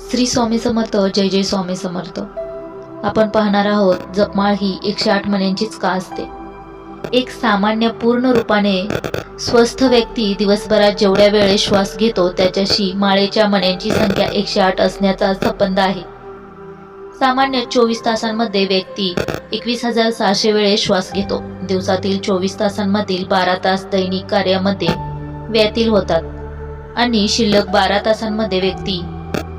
श्री स्वामी समर्थ जय जय स्वामी समर्थ. आपण पाहणार आहोत जपमाळ ही एकशे आठ महिन्यांचीच का असते? एक सामान्य पूर्ण रूपाने स्वस्थ व्यक्ती दिवसभरात जेवढ्या वेळेस श्वास घेतो त्याच्याशी माळेच्या मण्यांची संख्या एकशे आठ असण्याचा संबंध आहे. सामान्य चोवीस तासांमध्ये व्यक्ती एकवीस हजार सहाशे वेळेस श्वास घेतो. दिवसातील चोवीस तासांमधील बारा तास दैनिक कार्यामध्ये व्यतील होतात आणि शिल्लक बारा तासांमध्ये व्यक्ती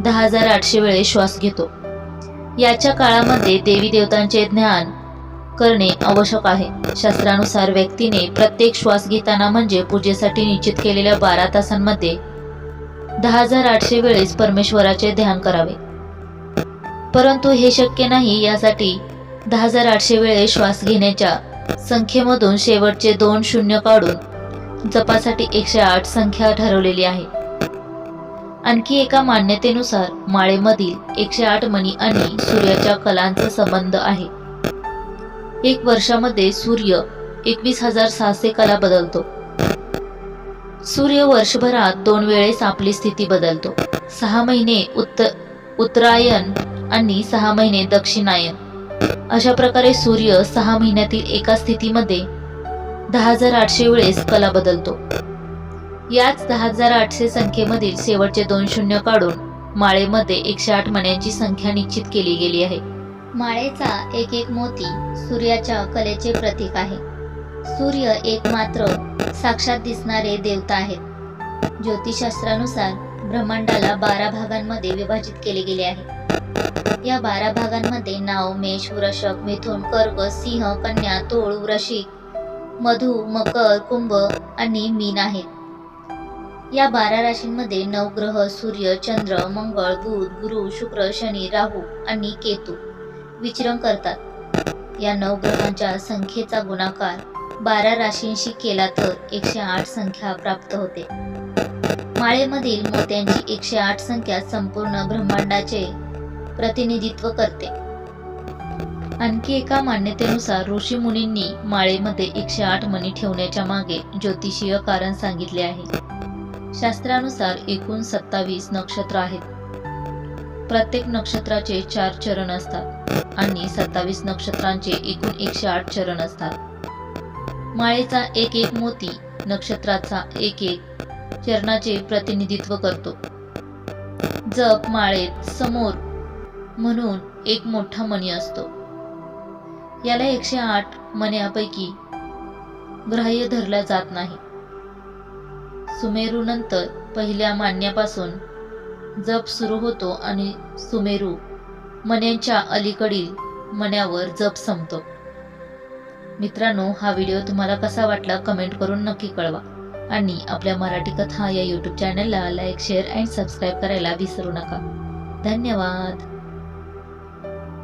दहा हजार आठशे वेळेस श्वास घेतो. याच्या काळामध्ये देवी देवतांचे ज्ञान करणे आवश्यक आहे. शास्त्रानुसार व्यक्तीने प्रत्येक श्वास घेताना म्हणजे पूजेसाठी निश्चित केलेल्या बारा तासांमध्ये दहा हजार आठशे वेळेस परमेश्वराचे ध्यान करावे. परंतु हे शक्य नाही यासाठी दहा हजार आठशे वेळेस श्वास घेण्याच्या संख्येमधून शेवटचे दोन शून्य काढून जपासाठी एकशे आठ संख्या ठरवलेली आहे. आणखी एका मान्यतेनुसार माळेमधील एकशे आठ मणी आणि सूर्याच्या कलांचा संबंध आहे. एक वर्षामध्ये सूर्य एकवीस हजार सहाशे कला बदलतो. सूर्य वर्षभरात दोन वेळेस आपली स्थिती बदलतो. सहा महिने उत्तर उत्तरायण आणि सहा महिने दक्षिणायन. अशा प्रकारे सूर्य सहा महिन्यातील एका स्थितीमध्ये दहा हजार आठशे वेळेस कला बदलतो. याच दहा हजार आठशे संख्येमधील शेवटचे दोन शून्य काढून माळेमध्ये एकशे आठ मण्यांची संख्या निश्चित केली गेली आहे. माळेचा एक एक मोती सूर्याच्या कलेचे प्रतीक आहे. सूर्य एक मात्र साक्षात दिसणारे देवता आहेत. ज्योतिषशास्त्रानुसार ब्रह्मांडाला बारा भागांमध्ये विभाजित केले गेले आहे. या बारा भागांमध्ये नाव मेष वृषभ मिथुन कर्क सिंह कन्या तोळ वृश्चिक मधु मकर कुंभ आणि मीन आहेत. या बारा राशींमध्ये नवग्रह सूर्य चंद्र मंगळ बुध गुरु शुक्र शनी राहू आणि केतू विचरण करतात. या नवग्रहांच्या संख्येचा गुणाकार बारा राशींशी केला तर एकशे आठ संख्या प्राप्त होते. माळेमधील मोत्यांची एकशे आठ संख्या संपूर्ण ब्रह्मांडाचे प्रतिनिधित्व करते. आणखी एका मान्यतेनुसार ऋषी मुनींनी माळेमध्ये एकशे आठ मणी ठेवण्याच्या मागे ज्योतिषीय कारण सांगितले आहे. शास्त्रानुसार एकूण सत्तावीस नक्षत्र आहेत. प्रत्येक नक्षत्राचे चार चरण असतात आणि सत्तावीस नक्षत्रांचे एकूण एकशे आठ चरण असतात. माळेचा एक एक मोती नक्षत्राचा एक एक चरणाचे प्रतिनिधित्व करतो. जप माळेत समोर म्हणून एक मोठा मणी असतो. याला एकशे आठ मण्यापैकी ग्राह्य धरला जात नाही. सुमेरू नंतर पहिल्या मान्यापासून जप सुरू होतो आणि सुमेरू मन्यांच्या अलीकडील मण्यावर जप संपतो. मित्रांनो हा व्हिडिओ तुम्हाला कसा वाटला कमेंट करून नक्की कळवा. आणि आपल्या मराठी कथा या यूट्यूब चॅनलला लाईक शेअर अँड सबस्क्राईब करायला विसरू नका. धन्यवाद.